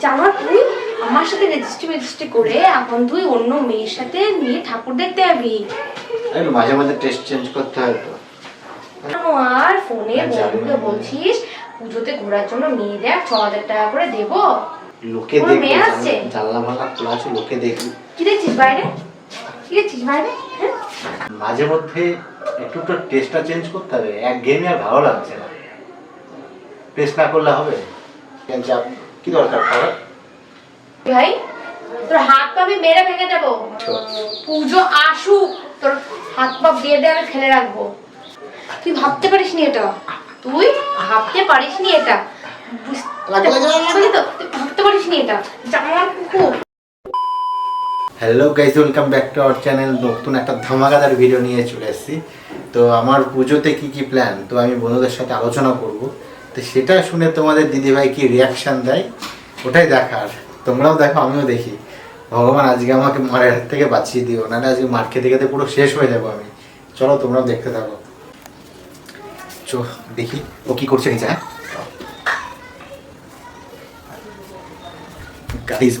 জামা তুই আমার সাথে রেজিস্ট্রি রেজিস্ট্রি করে এখন তুই অন্য মেয়ের সাথে নিয়ে ঠাকুর দেখতে যাবি। মাঝে মাঝে টেস্ট চেঞ্জ করতে হয় তো। আর ফোনে আচ্ছা, বন্ধুকে বলছিস পুজোতে ঘোরার জন্য মেয়ে দেখ ছ হাজার টাকা করে দেবো। লোকে দেখবে? জানলা- মালা খোলা আছে লোকে দেখবে। কি দেখছিস বাইরে? কি দেখছিস বাইরে? হ্যাঁ? মাঝে মধ্যে একটু তো টেস্টটা চেঞ্জ করতে হবে এক গেমে আর ভালো লাগছে না। টেস্ট না করলে হবে? কেন চাপ কি দরকার খাবার? ভাই তোর হাত পা আমি মেরে ভেঙে দেবো। পুজো আসুক তোর হাত পা দিয়ে দিয়ে আমি ফেলে রাখব। তুই ভাবতে পারিস নি এটা? তুই ভাবতে পারিস নি এটা ভাবতে পারিস নি এটা? জামার কুকুর। Hello guys welcome back to our channel নতুন একটা ধামাকাদার ভিডিও নিয়ে চলে এসেছি। তো আমার পুজোতে কি কি প্ল্যান তো আমি বন্ধুদের সাথে আলোচনা করব। তো সেটা শুনে তোমাদের দিদিভাই কি রিয়াকশান দেয়? ওটাই দেখার তোমরাও দেখো, আমিও দেখি। ভগবান আজকে আমাকে মারের হাত থেকে বাঁচিয়ে দিও, নাহলে আজকে মার খেতে খেতে পুরো শেষ হয়ে যাব আমি। চলো, তোমরাও দেখতে থাকো। চো, দেখি ও কি করছে নিচে হ্যাঁ?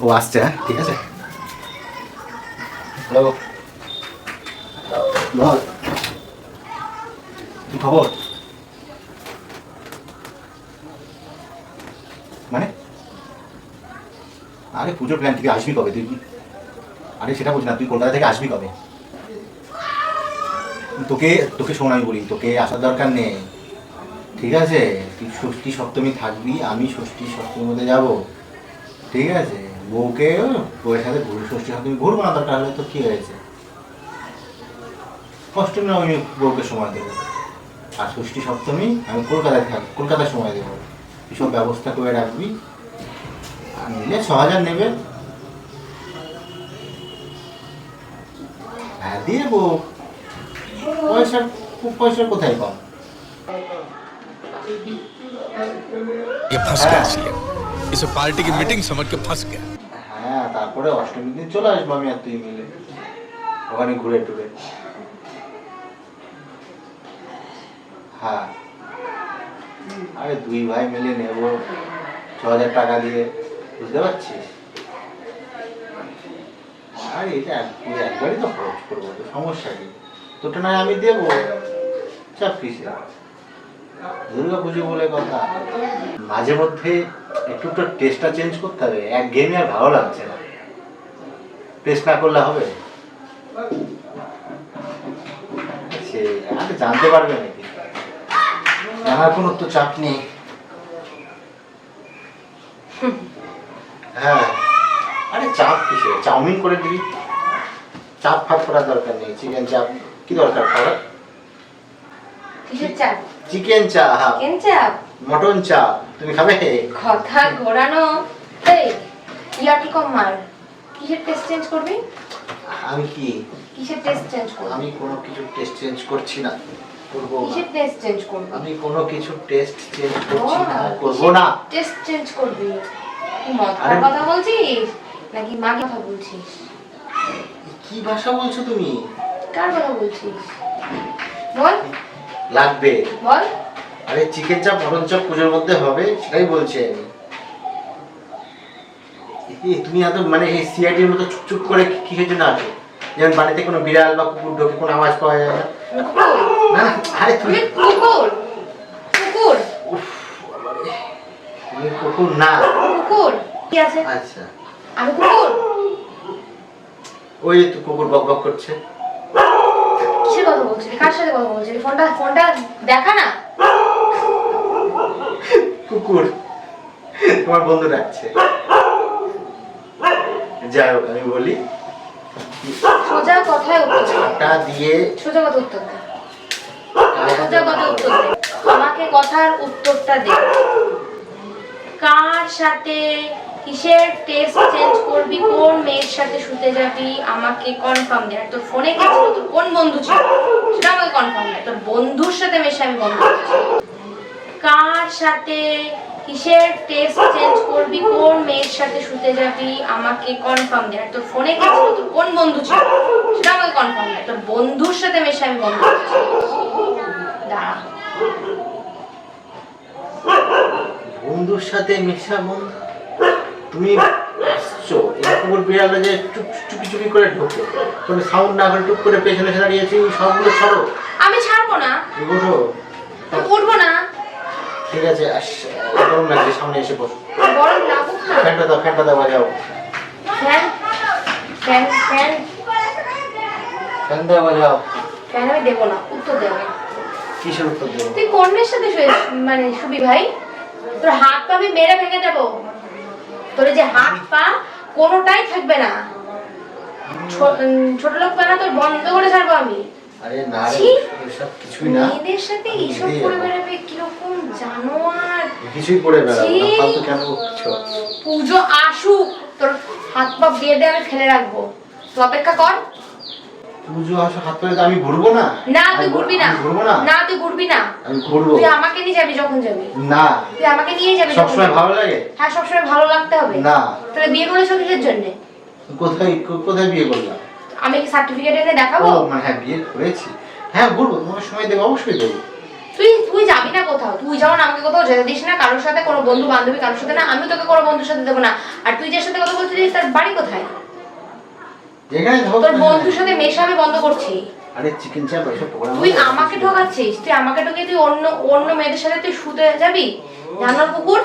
ও আসছে হ্যাঁ? ঠিক আছে? হ্যালো বল কি খবর? মানে? আরে পুজোর প্ল্যান তুই আসবি কবে তুই আরে সেটা বলছি না, তুই কলকাতা থেকে আসবি কবে? তোকে তোকে শোন আমি বলি, তোকে আসার দরকার নেই। ঠিক আছে? তুই ষষ্ঠী সপ্তমী থাকবি, আমি ষষ্ঠী সপ্তমীর মধ্যে যাব। ঠিক আছে? বউকে বউয়ের সাথে ঘুরে ষষ্ঠী সপ্তমী ঘুরবো না, দরকার হলে তো কি হয়েছে? অষ্টমী আমি বউকে সময় দেবো। আর ষষ্ঠী সপ্তমী আমি কলকাতায় থাক, কলকাতায় সময় দেবো। এসব ব্যবস্থা করে রাখবি আর নিলে ছ হাজার নেবে হ্যাঁ দিয়ে দেবো পয়সা পয়সা কোথায় কম ये फंस गया सीएम इसे पार्टी की मीटिंग समझ के फंस गया হ্যাঁ তারপরে অষ্টমীর দিন চলে আসবো আমি আর তুই মিলে ওখানে ঘুরে টুরে হ্যাঁ আরে দুই ভাই মিলে নেব ছ হাজার টাকা দিয়ে, বুঝতে পারছিস? এটা তুই একবারই তো খরচ করব, তো সমস্যা কি? তোটা নয় আমি চাপ কিসে দুর্গা পুজো বলে কথা। মাঝে মধ্যে একটু তো টেস্টটা চেঞ্জ করতে হবে। এক গেমে আর ভালো লাগছে না। টেস্ট না করলে হবে? সে, আরে জানতে পারবে জানার কোনো তো চাপ নেই। হ্যাঁ। আরে চাপ কিসে চাউমিন করে দিবি। চাপ ফাপ করার দরকার নেই। চিকেন চাপ। কি দরকার চাপ? চিকেন চাপ। কেন চাপ? মটন চাপ। তুমি খাবে? কথা ঘোরানো। এই ইয়ার কি কম মার? কিসের টেস্ট চেঞ্জ করবি? আমি কি? কিসের টেস্ট চেঞ্জ করবি? আমি কোনো কিছু টেস্ট চেঞ্জ করছি না। করব কিসের টেস্ট চেঞ্জ করবি? আমি কোনো কিছু টেস্ট চেঞ্জ করছি না করব না। টেস্ট চেঞ্জ করবি? কথা বলছিস? নাকি মা কথা বলছিস? কি ভাষা বলছো তুমি? কার কথা বলছিস? বল। লাগবে। বল। আরে চিকেন চাপ মটন চাপ পুজোর মধ্যে হবে সেটাই বলছি আমি। তুমি এত মানে এই সিআইডির মতো চুপ চুপ করে কি- কিসের জন্য আছো? যেমন বাড়িতে কোনো বিড়াল বা কুকুর ঢোকে কোনো আওয়াজ পাওয়া যায় না। না না, আরে তুমি কুকুর। কুকুর। তুমি কুকুর না। কুকুর। কি আছে? আচ্ছা। আমি কুকুর। ওই তো কুকুর বক বক করছে। কিসের কথা বলছিস? কার সাথে কথা বলছিস ফোনটা ফোনটা দেখা না? কুকুর। তোমার বন্ধু ডাকছে। যাই হোক আমি বলি সোজা কথায় উত্তর দিয়ে সোজা কথা উত্তর দে সোজা কথা উত্তর আমাকে কথার উত্তরটা দে। কার সাথে কিসের টেস্ট চেঞ্জ করবি? কোন মেয়ের সাথে শুতে যাবি? আমাকে কনফার্ম দে। আর তোর ফোনে কে তোর কোন বন্ধু ছিল? সেটা আমাকে কনফার্ম দে। তোর বন্ধুর সাথে মেশে আমি বন্ধ। কার সাথে কিসের টেস্ট চেঞ্জ করবি? কোন মেয়ের সাথে শুতে যাবি? আমাকে কনফার্ম দে। আর তোর ফোনে কে তোর কোন বন্ধু ছিল? সেটা আমাকে কনফার্ম দে। তোর বন্ধুর সাথে মেশে আমি বন্ধ। দাঁড়া বন্ধুর সাথে মেশা বন্ধু? তুমি আসছো। এই কুকুর বিড়ালটা যে চুপ চুপি চুপি করে ঢোকে। তুমি সাউন্ড না করে টুক করে পেছনে এসে দাঁড়িয়েছি সবগুলো ছাড়ো। আমি ছাড়বো না। ওঠো উঠবো না। ঠিক আছে আস। গরম লাগছে সামনে এসে বসো। গরম লাগুক না। ফ্যানটা দাও ফ্যানটা দাও বাজাও। Fan fan fan. ফ্যান দাও বাজাও। ফ্যান আমি দেবো না উত্তর দেবো। না কিসের উত্তর দেবো? তুই কোন মেয়ের সাথে মানে শুবি ভাই? তোর হাত পা আমি মেরে ভেঙে দেবো। তোর যে হাত পা কোনোটাই থাকবে না। ছোট লোক পানা তোর বন্ধ করে ছাড়বো আমি। আরে না রে এসব কিছুই না। মেয়েদের সাথে এইসব করে বেড়াবে কীরকম জানোয়ার? কিছুই করে বেড়াবো না ফালতু কেন বকছো? পুজো আসুক তোর হাত পা দিয়ে দিয়ে আমি ফেলে রাখব। তুই অপেক্ষা কর। পুজো আসো হাত তো আমি ঘুরবো না? না তুই ঘুরবি না। ঘুরবো না? না তুই ঘুরবি না। আমি ঘুরবো। তুই আমাকে নিয়ে যাবি যখন যাবি। না। তুই আমাকে নিয়ে যাবি যখন সবসময় ভালো লাগে? হ্যাঁ সবসময় ভালো লাগতে হবে। না। তাহলে বিয়ে করেছ কিসের জন্য? কোথায় কোথায় বিয়ে করলাম? আমি কি সার্টিফিকেট এনে দেখাবো? মানে হ্যাঁ বিয়ে করেছি। হ্যাঁ ঘুরবো তোমার সময় দেবো অবশ্যই দেবো। তুই তুই যাবি না কোথাও? তুই যেমন আমাকে কোথাও যেতে দিস না কারোর সাথে কোনো বন্ধু বান্ধবী কারোর সাথে না আমি তোকে কোনো বন্ধুর সাথে দেবো না। আর তুই যার সাথে কথা বলছিস তার বাড়ি কোথায়? হোক তোর বন্ধুর সাথে মেশা আমি বন্ধ করছি। আরে চিকেন চাপ এসব তুই আমাকে ঠকাচ্ছিস তুই আমাকে ঠকিয়ে তুই অন্য অন্য মেয়েদের সাথে তুই শুতে যাবি? জানার কুকুর?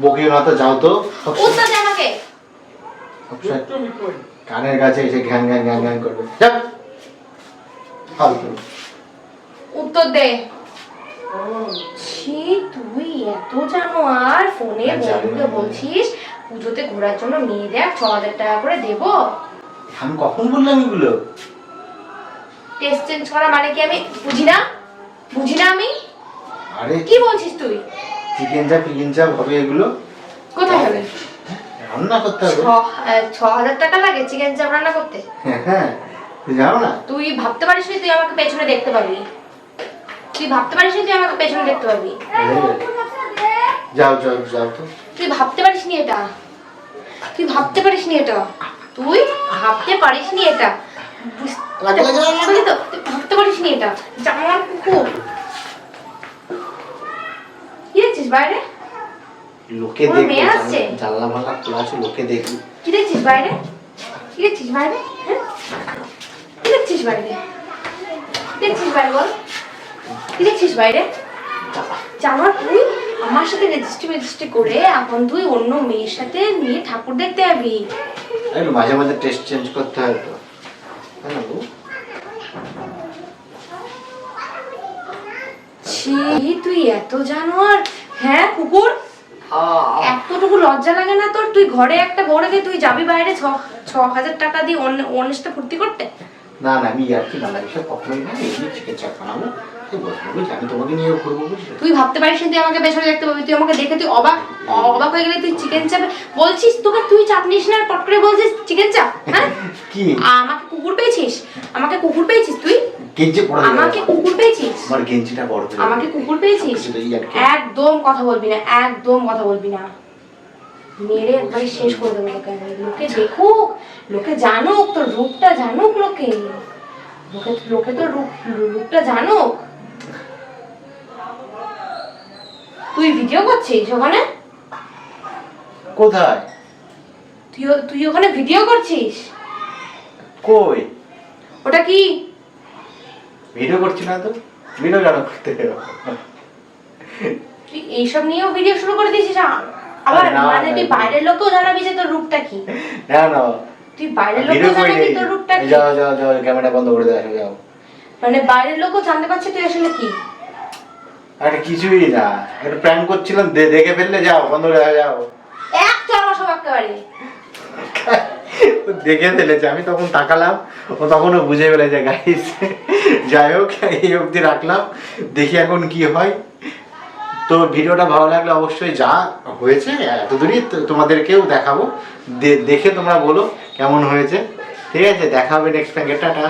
বকিও না তো যাও তো। সবসময়- উত্তর দে আমাকে। কানের কাছে এসে ঘ্যান ঘ্যান ঘ্যান ঘ্যান করবে। যাও। ফালতু উত্তর দে। ছি তুই এত জানো আর ফোনে হ্যাঁ। বন্ধুকে বলছিস পুজোতে ঘোরার জন্য নিয়ে দেখ ছ হাজার টাকা করে দেবো। আমি কখন বললাম এগুলো? টেস্ট চেঞ্জ করা মানে কি আমি বুঝি না? বুঝি না আমি? আরে কি বলছিস তুই? চিকেন চাপ চিকেন চাপ হবে এগুলো। কোথায় হবে? রান্না করতে হবে। ছ হাজার টাকা লাগে চিকেন চাপ রান্না করতে? হ্যাঁ হ্যাঁ তুই জানো না? তুই ভাবতে পারিস তুই আমাকে পেছনে দেখতে পাবি? তুই ভাবতে পারিস তুই আমাকে পেছনে দেখতে পাবি? যাও যাও যাও তো। তুই ভাবতে নি এটা? তুই ভাবতে পারিস নি এটা? তুই ভাবতে পারিস নি এটা। বুঝলি তো? তুই ভাবতে পারিস নি এটা? জামার কুকুর। কি দেখছিস বাইরে? লোকে দেখবে জানলা- মালা খোলা আছে লোকে দেখবে। কি দেখছিস বাইরে? কি দেখছিস বাইরে? হ্যাঁ? কি দেখছিস বাইরে? দেখছিস বাইরে বল? কি দেখছিস বাইরে? জামার তুই? আমার সাথে রেজিস্ট্রি রেজিস্ট্রি করে এখন তুই অন্য মেয়ের সাথে নিয়ে ঠাকুর দেখতে যাবি। একটু মাঝে মাঝে টেস্ট চেঞ্জ করতে হয় তো। তাই এত জানোয়ার। হ্যাঁ কুকুর? এতটুকু লজ্জা লাগে না তোর? তুই ঘরে একটা বউ রেখে তুই যাবি বাইরে ছ ছ হাজার টাকা দিয়ে অন্য অন্যের সাথে ফুর্তি করতে? না না আমি আর কি সব কখনোই না এমনি চাপ বানাবো আমি তোমাকে নিয়েও ঘুরবো তুই ভাবতে পারিস না তুই আমাকে পেছনে দেখতে পাবি তুই আমাকে দেখে তুই অবাক অবাক হয়ে গেলে তুই চিকেন চাপ বলছিস তোকে তুই চাপ নিস না পট করে বলছিস চিকেন চাপ হ্যাঁ? কি? আমাকে কুকুর পেয়েছিস? আমাকে কুকুর পেয়েছিস তুই? গেঞ্জি পরে আমাকে কুকুর পেয়েছিস? আমার গেঞ্জিটা বড় আমাকে কুকুর পেয়েছিস। একদম কথা বলবি না একদম কথা বলবি না। মেরে একবারে শেষ করে দেবো তোকে। লোকে দেখুক লোকে জানুক তোর রূপটা জানুক লোকে। লোকে লোকে তোর রূপ রূপটা জানুক। তুই ভিডিও করছিস ওখানে? কোথায়? তুই তুই ওখানে ভিডিও করছিস? কই? ওটা কি? ভিডিও করছি না তো। ভিডিও কেন করতে তুই এইসব নিয়েও ভিডিও শুরু করে দিয়েছিস আবার মানে তুই বাইরের লোকেও জানাবি যে তোর রূপটা কি? না না। তুই বাইরের জানাবি তোর রূপটা কি? যাও যাও যাও ক্যামেরা বন্ধ করে যাও। মানে বাইরের লোকও জানতে পারছে তুই আসলে কি? আরে কিছুই না। একটু প্র্যাঙ্ক করছিলাম দেখে ফেললে যাও বন্ধ করে যাও। এক সব একেবারে। ও দেখে ফেলেছে আমি তখন তাকালাম ও তখনও বুঝে ফেলেছে গাইস যাই হোক এই অবধি রাখলাম। দেখি এখন কি হয়। তো ভিডিওটা ভালো লাগলে অবশ্যই যা হয়েছে, এতদূরই তোমাদেরকেও দেখাবো। দেখে তোমরা বলো কেমন হয়েছে। ঠিক আছে, দেখাবে নেক্সট টাইম টাটা।